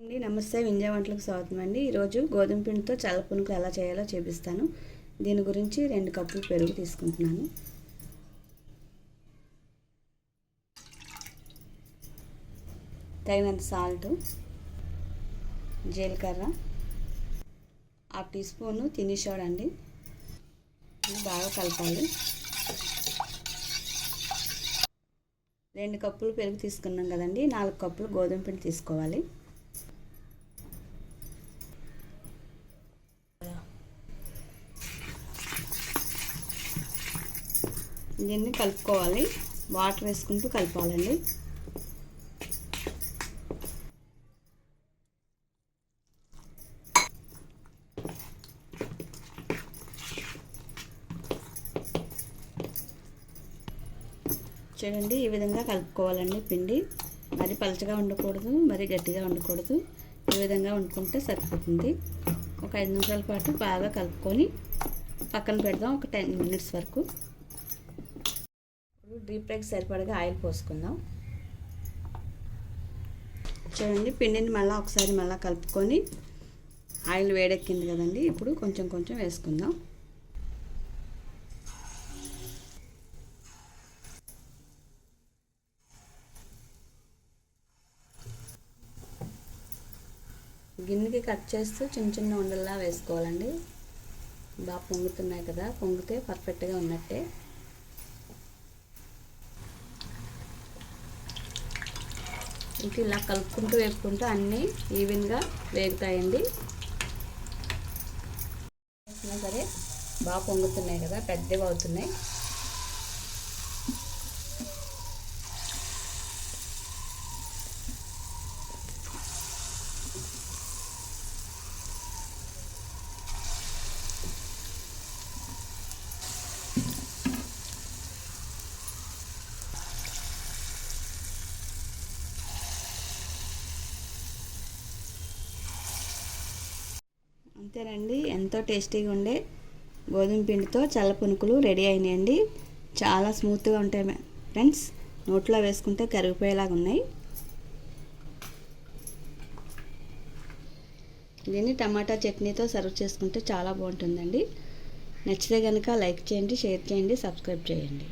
అండి నమస్తే. వింజా వంటలకు స్వాగతం అండి. ఈరోజు గోధుమ పిండితో చల్ల పునుకులు ఎలా చేయాలో చూపిస్తాను. దీని గురించి రెండు కప్పులు పెరుగు తీసుకుంటున్నాను. తగినంత సాల్ట్ జీలకర్ర హాఫ్ టీ స్పూను తిని అండి. బాగా కలపాలి. రెండు కప్పులు పెరుగు తీసుకున్నాం కదండి. నాలుగు కప్పులు గోధుమ పిండి తీసుకోవాలి. దీన్ని కలుపుకోవాలి. వాటర్ వేసుకుంటూ కలపాలండి. చూడండి ఈ విధంగా కలుపుకోవాలండి పిండి. మరి పలచగా ఉండకూడదు మరి గట్టిగా ఉండకూడదు. ఈ విధంగా వండుకుంటే సరిపోతుంది. ఒక ఐదు నిమిషాల పాటు బాగా కలుపుకొని పక్కన పెడదాం ఒక టెన్ మినిట్స్ వరకు. ఇప్పుడు డీప్ ఫ్రైకి సరిపడగా ఆయిల్ పోసుకుందాం. చూడండి పిండిని మళ్ళీ ఒకసారి మళ్ళీ కలుపుకొని ఆయిల్ వేడెక్కింది కదండి ఇప్పుడు కొంచెం కొంచెం వేసుకుందాం. గిన్నెకి కట్ చేస్తూ చిన్న చిన్న ఉండల్లా వేసుకోవాలండి. బాగా పొంగుతున్నాయి కదా పొంగితే పర్ఫెక్ట్గా ఉన్నట్టే. ఇంకా ఇలా కలుపుకుంటూ వేపుకుంటూ అన్నీ ఈవెన్గా వేగుతాయండి. సరే బాగా పొంగుతున్నాయి కదా పెద్దవి అవుతున్నాయి. అంతేనండి. ఎంతో టేస్టీగా ఉండే గోధుమ పిండితో చల్ల పునుకులు రెడీ అయినాయండి. చాలా స్మూత్గా ఉంటాయి ఫ్రెండ్స్. నోట్లో వేసుకుంటే కరిగిపోయేలాగా ఉన్నాయి. దీన్ని టమాటా చట్నీతో సర్వ్ చేసుకుంటే చాలా బాగుంటుందండి. నచ్చితే కనుక లైక్ చేయండి షేర్ చేయండి సబ్స్క్రైబ్ చేయండి.